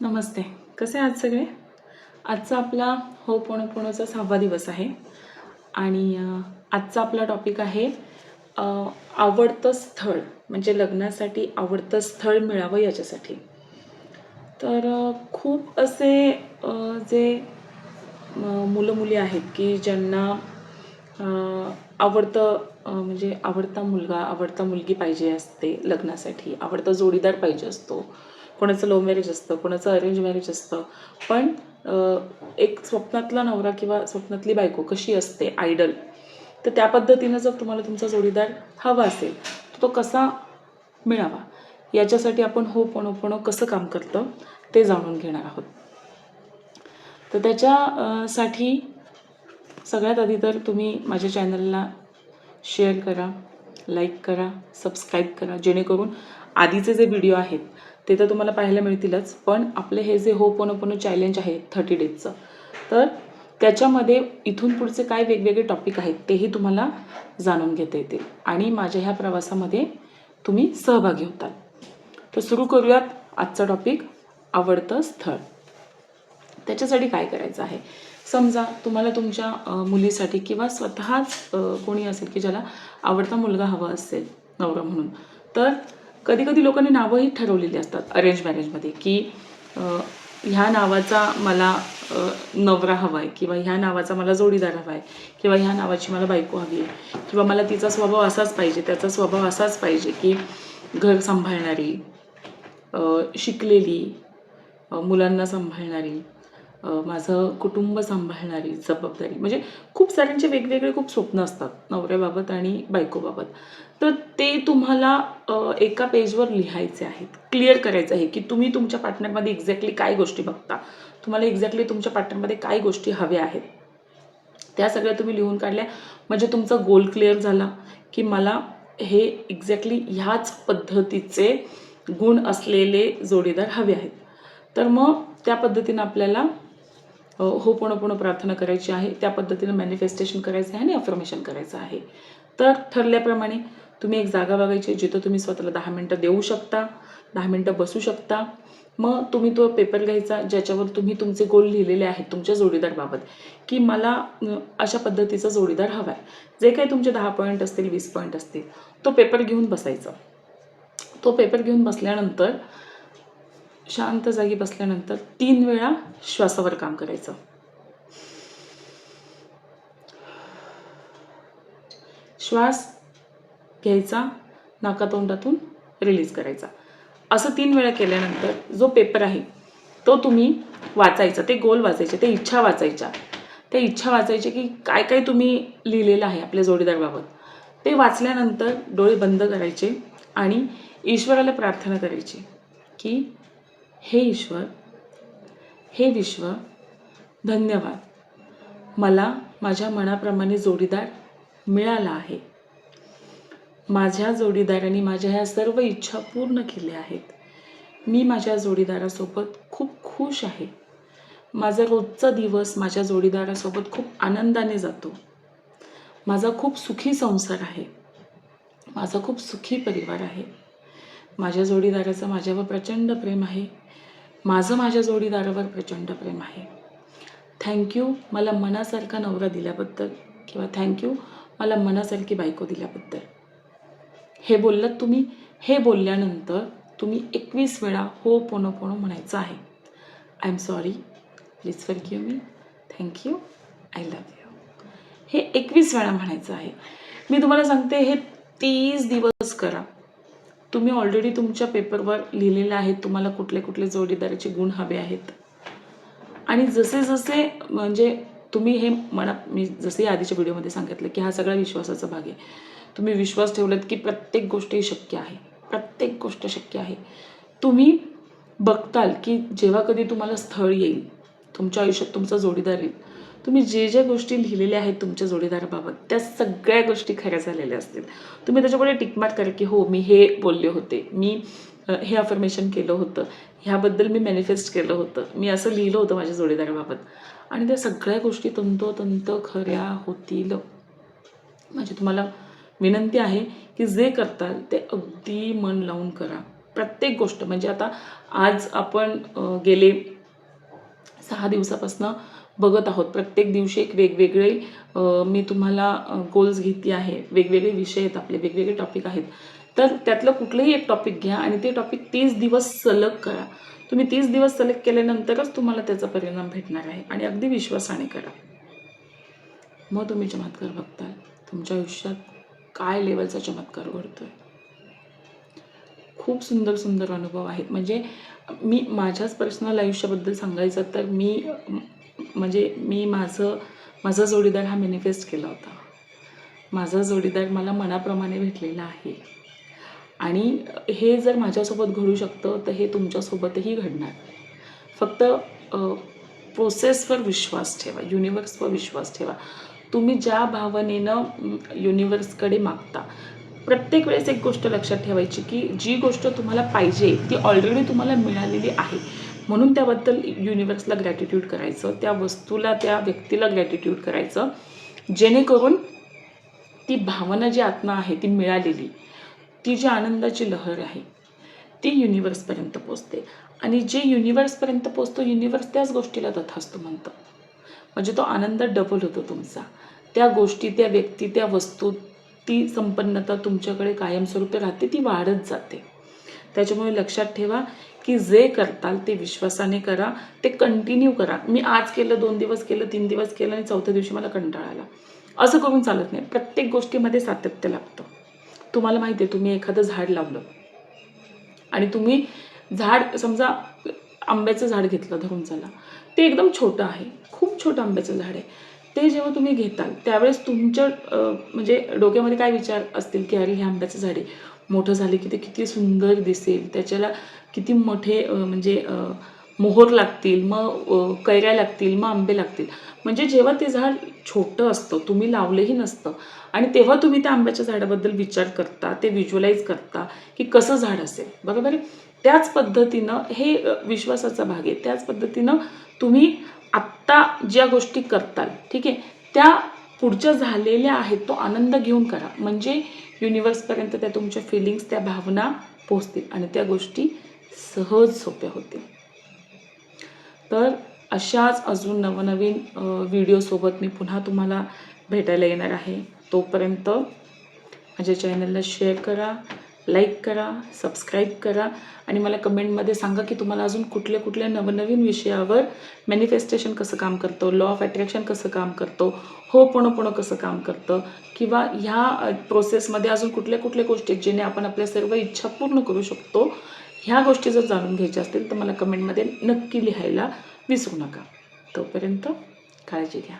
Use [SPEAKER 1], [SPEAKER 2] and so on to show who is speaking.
[SPEAKER 1] नमस्ते. कसे आहात सगळे? आजचा आपला हो पोणो पोणोचा सहावा दिवस आहे. आणि आजचा आपला टॉपिक आहे आवडतं स्थळ म्हणजे लग्नासाठी आवडतं स्थळ मिळावं याच्यासाठी. तर खूप असे जे मुलं मुली आहेत की ज्यांना आवडतं म्हणजे आवडता मुलगा आवडता मुलगी पाहिजे असते लग्नासाठी आवडता जोडीदार पाहिजे असतो. कोणाचं लव्ह मॅरेज असतं कोणाचं अरेंज मॅरेज असतं. पण एक स्वप्नातला नवरा किंवा स्वप्नातली बायको कशी असते आयडल? तर त्या पद्धतीनं जर तुम्हाला तुमचा जोडीदार हवा असेल तर तो कसा मिळावा? याच्यासाठी आपण हो पण पण कसं काम करतं ते जाणून घेणार आहोत. तर त्याच्यासाठी सगळ्यात आधी तर तुम्ही माझ्या चॅनलला शेअर करा लाईक करा सबस्क्राईब करा जेणेकरून आधीचे जे व्हिडिओ आहेत ते तर तुम्हाला पाहायला मिळतीलच पण आपले हे जे हो पोनो पोनो चॅलेंज आहे थर्टी डेजचं तर त्याच्यामध्ये इथून पुढचे काय वेगवेगळे टॉपिक आहेत तेही तुम्हाला जाणून घेता येतील. आणि माझ्या ह्या प्रवासामध्ये तुम्ही सहभागी होताल तर सुरू करूयात आजचा टॉपिक आवडतं स्थळ. त्याच्यासाठी काय करायचं आहे? समजा तुम्हाला तुमच्या मुलीसाठी किंवा स्वतःच कोणी असेल की ज्याला आवडता मुलगा हवा असेल नवरा म्हणून तर कधी कधी लोकांनी नावंही ठरवलेली असतात अरेंज मॅरेजमध्ये की ह्या नावाचा मला नवरा हवा आहे किंवा ह्या नावाचा मला जोडीदार हवा आहे किंवा ह्या नावाची मला बायको हवी आहे किंवा मला तिचा स्वभाव असाच पाहिजे त्याचा स्वभाव असाच पाहिजे की घर सांभाळणारी शिकलेली मुलांना सांभाळणारी माझं कुटुंब सांभाळणारी जबाबदारी. म्हणजे खूप साऱ्यांचे वेगवेगळे खूप स्वप्न असतात नवऱ्याबाबत आणि बायकोबाबत. तर ते तुम्हाला एका पेजवर लिहायचे आहेत क्लिअर करायचं आहे की तुम्ही तुमच्या पार्टनरमध्ये एक्झॅक्टली काय गोष्टी बघता. तुम्हाला एक्झॅक्टली तुमच्या पार्टनरमध्ये काय गोष्टी हव्या आहेत. त्या सगळ्या तुम्ही लिहून काढल्या. म्हणजे तुमचा गोल क्लिअर झाला की मला हे एक्झॅक्टली ह्याच पद्धतीचे गुण असलेले जोडीदार हवे आहेत. तर मग त्या पद्धतीनं आपल्याला हो पूर्ण पूर्ण प्रार्थना करायची आहे. त्या पद्धतीनं मॅनिफेस्टेशन करायचं आहे आणि अफर्मेशन करायचं आहे. तर ठरल्याप्रमाणे तुम्ही एक जागा बघायची जिथं तुम्ही स्वतःला दहा मिनटं देऊ शकता दहा मिनटं बसू शकता. मग तुम्ही तो पेपर घ्यायचा ज्याच्यावर तुम्ही तुमचे गोल लिहिलेले आहेत तुमच्या जोडीदारबाबत की मला अशा पद्धतीचा जोडीदार हवा आहे. जे काही तुमचे दहा पॉईंट असतील वीस पॉईंट असतील तो पेपर घेऊन बसायचा. तो पेपर घेऊन बसल्यानंतर शांत जागी बसल्यानंतर तीन वेळा श्वासावर काम करायचं. श्वास घ्यायचा नाकातोंडातून रिलीज करायचा. असं तीन वेळा केल्यानंतर जो पेपर आहे तो तुम्ही वाचायचा. ते गोल वाचायचे ते इच्छा वाचायच्या. त्या इच्छा वाचायच्या की काय काय तुम्ही लिहिलेलं आहे आपल्या जोडीदारबाबत. ते वाचल्यानंतर डोळे बंद करायचे आणि ईश्वराला प्रार्थना करायची की हे ईश्वर हे विश्व धन्यवाद. मला माझ्या मनाप्रमाणे जोडीदार मिळाला आहे. माझ्या जोडीदाराने माझ्या ह्या सर्व इच्छा पूर्ण केल्या आहेत. मी माझ्या जोडीदारासोबत खूप खुश आहे. माझा रोजचा दिवस माझ्या जोडीदारासोबत खूप आनंदाने जातो. माझा खूप सुखी संसार आहे. माझा खूप सुखी परिवार आहे. माझ्या जोडीदाराचं माझ्यावर प्रचंड प्रेम आहे. माझं माझ्या जोडीदारावर प्रचंड प्रेम आहे. थँक्यू मला मनासारखा नवरा दिल्याबद्दल किंवा थँक्यू मला मनासारखी बायको दिल्याबद्दल. हे बोललात तुम्ही हे बोलल्यानंतर तुम्ही एकवीस वेळा हो पोनो पोनो म्हणायचं आहे. I am sorry please forgive me thank you I love you हे एकवीस वेळा म्हणायचं आहे. मी तुम्हाला सांगते हे तीस दिवस करा. तुम्ही ऑलरेडी तुमच्या पेपरवर लिहिलेलं आहे तुम्हाला कुठले कुठले जोडीदाराचे गुण हवे आहेत. आणि जसे जसे म्हणजे तुम्ही हे मला मी जसे आधीच्या व्हिडिओमध्ये सांगितलं की हा सगळा विश्वासाचा भाग आहे. तुम्ही विश्वास ठेवलात की प्रत्येक गोष्ट ही शक्य आहे. प्रत्येक गोष्ट शक्य आहे. तुम्ही बघताल की जेव्हा कधी तुम्हाला स्थळ येईल तुमच्या आयुष्यात तुमचा जोडीदार येईल. तुम्ही जे ज्या गोष्टी लिहिलेल्या आहेत तुमच्या जोडीदाराबाबत त्या सगळ्या गोष्टी खऱ्या झालेल्या असतील. तुम्ही त्याच्यापुढे टिकमार्क करा की हो मी हे बोलले होते. मी हे अफर्मेशन केलं होतं. ह्याबद्दल मी मॅनिफेस्ट केलं होतं. मी असं लिहिलं होतं माझ्या जोडीदाराबाबत. आणि त्या सगळ्या गोष्टी तंतोतंत खऱ्या होतील. म्हणजे तुम्हाला विनंती आहे की जे करताल ते अगदी मन लावून करा. प्रत्येक गोष्ट म्हणजे आता आज आपण गेले सहा दिवसापासून बघत आहोत. प्रत्येक दिवशी एक वेगवेगळे मी तुम्हाला गोल्स घेतली आहे. वेगवेगळे विषय आहेत आपले वेगवेगळे टॉपिक आहेत. तर त्यातलं कुठलंही एक टॉपिक घ्या आणि ते टॉपिक तीस दिवस सलग करा. तुम्ही तीस दिवस सलग केल्यानंतरच तुम्हाला त्याचा परिणाम भेटणार आहे आणि अगदी विश्वासाने करा. मग तुम्ही चमत्कार बघताल तुमच्या आयुष्यात काय लेवलचा चमत्कार घडतोय? खूप सुंदर सुंदर अनुभव आहेत. म्हणजे मी माझ्याच पर्सनल आयुष्याबद्दल सांगायचं तर मी म्हणजे मी माझं माझा जोडीदार हा मॅनिफेस्ट केला होता. माझा जोडीदार मला मनाप्रमाणे भेटलेला आहे. आणि हे जर माझ्यासोबत घडू शकतं तर हे तुमच्यासोबतही घडणार. फक्त प्रोसेसवर विश्वास ठेवा. युनिवर्सवर विश्वास ठेवा. तुम्ही ज्या भावनेनं युनिवर्सकडे मागता प्रत्येक वेळेस एक गोष्ट लक्षात ठेवायची की जी गोष्ट तुम्हाला पाहिजे ती ऑलरेडी तुम्हाला मिळालेली आहे. म्हणून त्याबद्दल युनिवर्सला ग्रॅटिट्यूड करायचं त्या वस्तूला त्या व्यक्तीला ग्रॅटिट्यूड करायचं. जेणेकरून ती भावना जी आत्मा आहे ती मिळालेली ती जी आनंदाची लहर आहे ती युनिवर्सपर्यंत पोचते. आणि जे युनिवर्सपर्यंत पोचतो युनिवर्स त्याच गोष्टीला तथास्तू म्हणतं. म्हणजे तो आनंद डबल होतो तुमचा. त्या गोष्टी त्या व्यक्ती त्या वस्तू ती संपन्नता तुमच्याकडे कायमस्वरूपी राहते ती वाढत जाते. त्याच्यामुळे लक्षात ठेवा की जे करताल ते विश्वासाने करा ते कंटिन्यू करा. मी आज केलं दोन दिवस केलं तीन दिवस केलं आणि चौथ्या दिवशी मला कंटाळा आला. असं करून चालत नाही. प्रत्येक गोष्टीमध्ये सातत्य लागतं. तुम्हाला माहिती आहे तुम्ही एखादं झाड लावलं. आणि तुम्ही झाड समजा आंब्याचं झाड घेतलं धरून चला. ते एकदम छोटं आहे. खूप छोटं आंब्याचं झाड आहे. ते जेव्हा तुम्ही घेताल त्यावेळेस तुमच्या म्हणजे डोक्यामध्ये काय विचार असतील की अरे हे आंब्याचं झाडे मोठं झाले की ते किती सुंदर दिसेल? त्याच्याला किती मोठे म्हणजे मोहर लागतील मग कैऱ्या लागतील मग आंबे लागतील. म्हणजे जेव्हा ते झाड छोटं असतं तुम्ही लावलंही नसतं आणि तेव्हा तुम्ही त्या आंब्याच्या झाडाबद्दल विचार करता ते व्हिज्युअलाइज करता की कसं झाड असेल. बरोबर आहे? त्याच पद्धतीनं हे विश्वासाचा भाग आहे. त्याच पद्धतीनं तुम्ही आत्ता ज्या गोष्टी करताल ठीक आहे? त्या पुढच्या झालेल्या आहेत तो आनंद घेऊन करा. म्हणजे युनिवर्सपर्यंत त्या तुमच्या फिलिंग्स त्या भावना पोचतील आणि त्या गोष्टी सहज सोप्या होतील. तर अशाच अजून नवनवीन व्हिडिओसोबत मी पुन्हा तुम्हाला भेटायला येणार आहे. तोपर्यंत माझ्या चॅनलला शेअर करा. लाईक करा सबस्क्राईब करा आणि मला कमेंटमध्ये सांगा की तुम्हाला अजून कुठल्या कुठल्या नवनवीन विषयावर मॅनिफेस्टेशन कसं काम करतं लॉ ऑफ अट्रॅक्शन कसं काम करतो हो पण पण कसं काम करतं किंवा ह्या प्रोसेसमध्ये अजून कुठल्या कुठल्या गोष्टी आहेत जेणे आपण आपल्या सर्व इच्छा पूर्ण करू शकतो ह्या गोष्टी जर जाणून घ्यायच्या असतील तर मला कमेंटमध्ये नक्की लिहायला विसरू नका. तोपर्यंत काळजी घ्या.